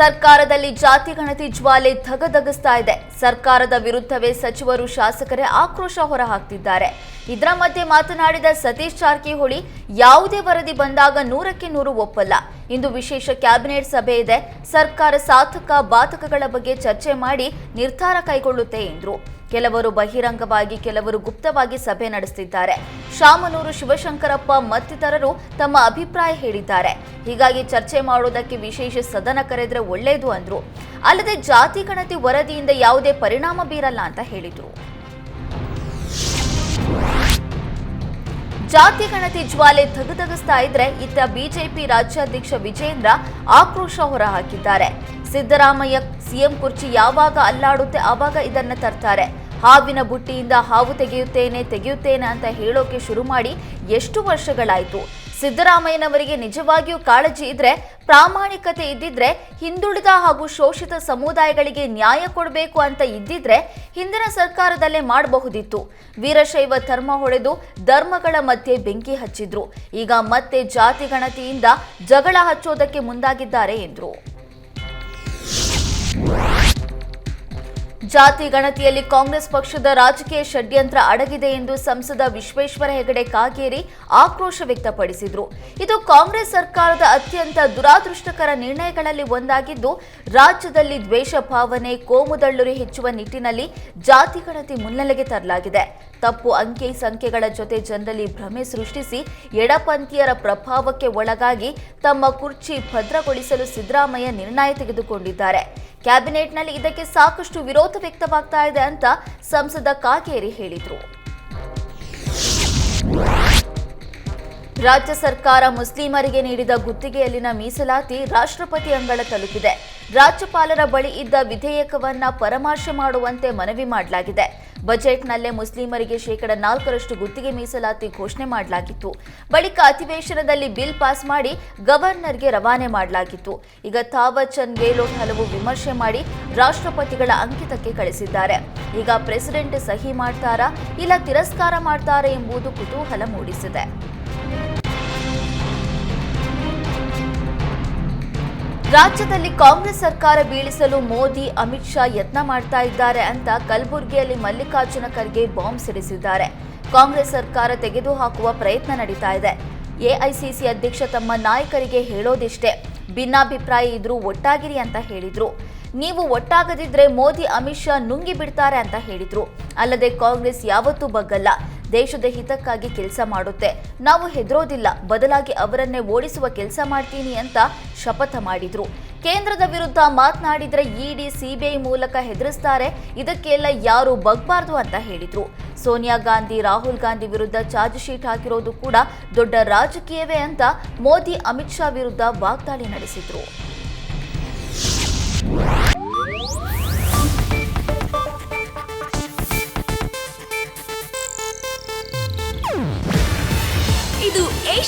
ಸರ್ಕಾರದಲ್ಲಿ ಜಾತಿ ಗಣತಿ ಜ್ವಾಲೆ ಧಗಧಗಿಸ್ತಾ ಇದೆ. ಸರ್ಕಾರದ ವಿರುದ್ಧವೇ ಸಚಿವರು ಶಾಸಕರೇ ಆಕ್ರೋಶ ಹೊರಹಾಕ್ತಿದ್ದಾರೆ. ಇದರ ಮಧ್ಯೆ ಮಾತನಾಡಿದ ಸತೀಶ್ ಜಾರಕಿಹೊಳಿ, ಯಾವುದೇ ವರದಿ ಬಂದಾಗ ನೂರಕ್ಕೆ ನೂರು ಒಪ್ಪಲ್ಲ. ಇಂದು ವಿಶೇಷ ಕ್ಯಾಬಿನೆಟ್ ಸಭೆ ಇದೆ. ಸರ್ಕಾರ ಸಾಧಕ, ಬಾಧಕಗಳ ಬಗ್ಗೆ ಚರ್ಚೆ ಮಾಡಿ ನಿರ್ಧಾರ ಕೈಗೊಳ್ಳುತ್ತೆ ಎಂದರು. ಕೆಲವರು ಬಹಿರಂಗವಾಗಿ, ಕೆಲವರು ಗುಪ್ತವಾಗಿ ಸಭೆ ನಡೆಸುತ್ತಿದ್ದಾರೆ ಶಾಮನೂರು ಶಿವಶಂಕರಪ್ಪ ಮತ್ತಿತರರು ತಮ್ಮ ಅಭಿಪ್ರಾಯ ಹೇಳಿದ್ದಾರೆ. ಹೀಗಾಗಿ ಚರ್ಚೆ ಮಾಡುವುದಕ್ಕೆ ವಿಶೇಷ ಸದನ ಕರೆದ್ರೆ ಒಳ್ಳೆಯದು ಅಂದ್ರು. ಅಲ್ಲದೆ ಜಾತಿ ಗಣತಿ ವರದಿಯಿಂದ ಯಾವುದೇ ಪರಿಣಾಮ ಬೀರಲ್ಲ ಅಂತ ಹೇಳಿದರು. ಜಾತಿ ಗಣತಿ ಜ್ವಾಲೆ ಧಗಧಗಿಸ್ತಾ ಇದ್ರೆ ಇತ್ತ ಬಿಜೆಪಿ ರಾಜ್ಯಾಧ್ಯಕ್ಷ ವಿಜೇಂದ್ರ ಆಕ್ರೋಶ ಹೊರಹಾಕಿದ್ದಾರೆ. ಸಿದ್ದರಾಮಯ್ಯ ಸಿಎಂ ಕುರ್ಚಿ ಯಾವಾಗ ಅಲ್ಲಾಡುತ್ತೆ ಆವಾಗ ಇದನ್ನ ತರ್ತಾರೆ. ಹಾವಿನ ಬುಟ್ಟಿಯಿಂದ ಹಾವು ತೆಗೆಯುತ್ತೇನೆ ತೆಗೆಯುತ್ತೇನೆ ಅಂತ ಹೇಳೋಕೆ ಶುರು ಮಾಡಿ ಎಷ್ಟು ವರ್ಷಗಳಾಯ್ತು? ಸಿದ್ದರಾಮಯ್ಯನವರಿಗೆ ನಿಜವಾಗಿಯೂ ಕಾಳಜಿ ಇದ್ರೆ, ಪ್ರಾಮಾಣಿಕತೆ ಇದ್ದಿದ್ರೆ, ಹಿಂದುಳಿದ ಹಾಗೂ ಶೋಷಿತ ಸಮುದಾಯಗಳಿಗೆ ನ್ಯಾಯ ಕೊಡಬೇಕು ಅಂತ ಇದ್ದಿದ್ರೆ ಹಿಂದಿನ ಸರ್ಕಾರದಲ್ಲೇ ಮಾಡಬಹುದಿತ್ತು. ವೀರಶೈವ ಧರ್ಮ ಹೊಡೆದು ಧರ್ಮಗಳ ಮಧ್ಯೆ ಬೆಂಕಿ ಹಚ್ಚಿದ್ರು. ಈಗ ಮತ್ತೆ ಜಾತಿ ಗಣತಿಯಿಂದ ಜಗಳ ಹಚ್ಚೋದಕ್ಕೆ ಮುಂದಾಗಿದ್ದಾರೆ ಎಂದರು. ಜಾತಿ ಗಣತಿಯಲ್ಲಿ ಕಾಂಗ್ರೆಸ್ ಪಕ್ಷದ ರಾಜಕೀಯ ಷಡ್ಯಂತ್ರ ಅಡಗಿದೆ ಎಂದು ಸಂಸದ ವಿಶ್ವೇಶ್ವರ ಹೆಗಡೆ ಕಾಗೇರಿ ಆಕ್ರೋಶ ವ್ಯಕ್ತಪಡಿಸಿದರು. ಇದು ಕಾಂಗ್ರೆಸ್ ಸರ್ಕಾರದ ಅತ್ಯಂತ ದುರಾದೃಷ್ಟಕರ ನಿರ್ಣಯಗಳಲ್ಲಿ ಒಂದಾಗಿದ್ದು, ರಾಜ್ಯದಲ್ಲಿ ದ್ವೇಷ ಭಾವನೆ ಕೋಮುದಳ್ಳುರಿ ಹೆಚ್ಚುವ ನಿಟ್ಟಿನಲ್ಲಿ ಜಾತಿ ಗಣತಿ ಮುನ್ನೆಲೆಗೆ ತರಲಾಗಿದೆ. ತಪ್ಪು ಅಂಕಿ ಸಂಖ್ಯೆಗಳ ಜೊತೆ ಜನರಲ್ಲಿ ಭ್ರಮೆ ಸೃಷ್ಟಿಸಿ ಎಡಪಂಥೀಯರ ಪ್ರಭಾವಕ್ಕೆ ಒಳಗಾಗಿ ತಮ್ಮ ಕುರ್ಚಿ ಭದ್ರಗೊಳಿಸಲು ಸಿದ್ದರಾಮಯ್ಯ ನಿರ್ಣಯ ತೆಗೆದುಕೊಂಡಿದ್ದಾರೆ. ಕ್ಯಾಬಿನೆಟ್ನಲ್ಲಿ ಇದಕ್ಕೆ ಸಾಕಷ್ಟು ವಿರೋಧ ವ್ಯಕ್ತವಾಗ್ತಾ ಇದೆ ಅಂತ ಸಂಸದ ಕಾಗೇರಿ ಹೇಳಿದರು. ರಾಜ್ಯ ಸರ್ಕಾರ ಮುಸ್ಲಿಮರಿಗೆ ನೀಡಿದ ಗುತ್ತಿಗೆಯಲ್ಲಿನ ಮೀಸಲಾತಿ ರಾಷ್ಟ್ರಪತಿ ಅಂಗಳ ತಲುಪಿದೆ. ರಾಜ್ಯಪಾಲರ ಬಳಿ ಇದ್ದ ವಿಧೇಯಕವನ್ನ ಪರಾಮರ್ಶೆ ಮಾಡುವಂತೆ ಮನವಿ ಮಾಡಲಾಗಿದೆ. ಬಜೆಟ್ನಲ್ಲೇ ಮುಸ್ಲಿಮರಿಗೆ ಶೇಕಡ ನಾಲ್ಕರಷ್ಟು ಗುತ್ತಿಗೆ ಮೀಸಲಾತಿ ಘೋಷಣೆ ಮಾಡಲಾಗಿತ್ತು. ಬಳಿಕ ಅಧಿವೇಶನದಲ್ಲಿ ಬಿಲ್ ಪಾಸ್ ಮಾಡಿ ಗವರ್ನರ್ಗೆ ರವಾನೆ ಮಾಡಲಾಗಿತ್ತು. ಈಗ ಥಾವರ್ ಚಂದ್ ಗೆಹ್ಲೋಟ್ ಹಲವು ವಿಮರ್ಶೆ ಮಾಡಿ ರಾಷ್ಟ್ರಪತಿಗಳ ಅಂಕಿತಕ್ಕೆ ಕಳಿಸಿದ್ದಾರೆ. ಈಗ ಪ್ರೆಸಿಡೆಂಟ್ ಸಹಿ ಮಾಡ್ತಾರಾ ಇಲ್ಲ ತಿರಸ್ಕಾರ ಮಾಡ್ತಾರಾ ಎಂಬುದು ಕುತೂಹಲ ಮೂಡಿಸಿದೆ. ರಾಜ್ಯದಲ್ಲಿ ಕಾಂಗ್ರೆಸ್ ಸರ್ಕಾರ ಬೀಳಿಸಲು ಮೋದಿ, ಅಮಿತ್ ಶಾ ಯತ್ನ ಮಾಡ್ತಾ ಇದ್ದಾರೆ ಅಂತ ಕಲಬುರಗಿಯಲ್ಲಿ ಮಲ್ಲಿಕಾರ್ಜುನ ಖರ್ಗೆ ಬಾಂಬ್ ಸಿಡಿಸಿದ್ದಾರೆ. ಕಾಂಗ್ರೆಸ್ ಸರ್ಕಾರ ತೆಗೆದುಹಾಕುವ ಪ್ರಯತ್ನ ನಡೀತಾ ಇದೆ. ಎಐಸಿಸಿ ಅಧ್ಯಕ್ಷ ತಮ್ಮ ನಾಯಕರಿಗೆ ಹೇಳೋದಿಷ್ಟೇ. ಭಿನ್ನಾಭಿಪ್ರಾಯ ಇದ್ರೂ ಒಟ್ಟಾಗಿರಿ ಅಂತ ಹೇಳಿದ್ರು. ನೀವು ಒಟ್ಟಾಗದಿದ್ರೆ ಮೋದಿ, ಅಮಿತ್ ಶಾ ನುಂಗಿ ಬಿಡ್ತಾರೆ ಅಂತ ಹೇಳಿದ್ರು. ಅಲ್ಲದೆ ಕಾಂಗ್ರೆಸ್ ಯಾವತ್ತೂ ಬಗ್ಗಲ್ಲ. ದೇಶದ ಹಿತಕ್ಕಾಗಿ ಕೆಲಸ ಮಾಡುತ್ತೆ. ನಾವು ಹೆದರೋದಿಲ್ಲ, ಬದಲಾಗಿ ಅವರನ್ನೇ ಓಡಿಸುವ ಕೆಲಸ ಮಾಡ್ತೀನಿ ಅಂತ ಶಪಥ ಮಾಡಿದ್ರು. ಕೇಂದ್ರದ ವಿರುದ್ಧ ಮಾತನಾಡಿದ್ರೆ ಇಡಿ ಸಿಬಿಐ ಮೂಲಕ ಹೆದರಿಸ್ತಾರೆ, ಇದಕ್ಕೆಲ್ಲ ಯಾರು ಬಗ್ಬಾರ್ದು ಅಂತ ಹೇಳಿದ್ರು. ಸೋನಿಯಾ ಗಾಂಧಿ, ರಾಹುಲ್ ಗಾಂಧಿ ವಿರುದ್ಧ ಚಾರ್ಜ್ ಶೀಟ್ ಹಾಕಿರೋದು ಕೂಡ ದೊಡ್ಡ ರಾಜಕೀಯವೇ ಅಂತ ಮೋದಿ, ಅಮಿತ್ ಶಾ ವಿರುದ್ಧ ವಾಗ್ದಾಳಿ ನಡೆಸಿದ್ರು.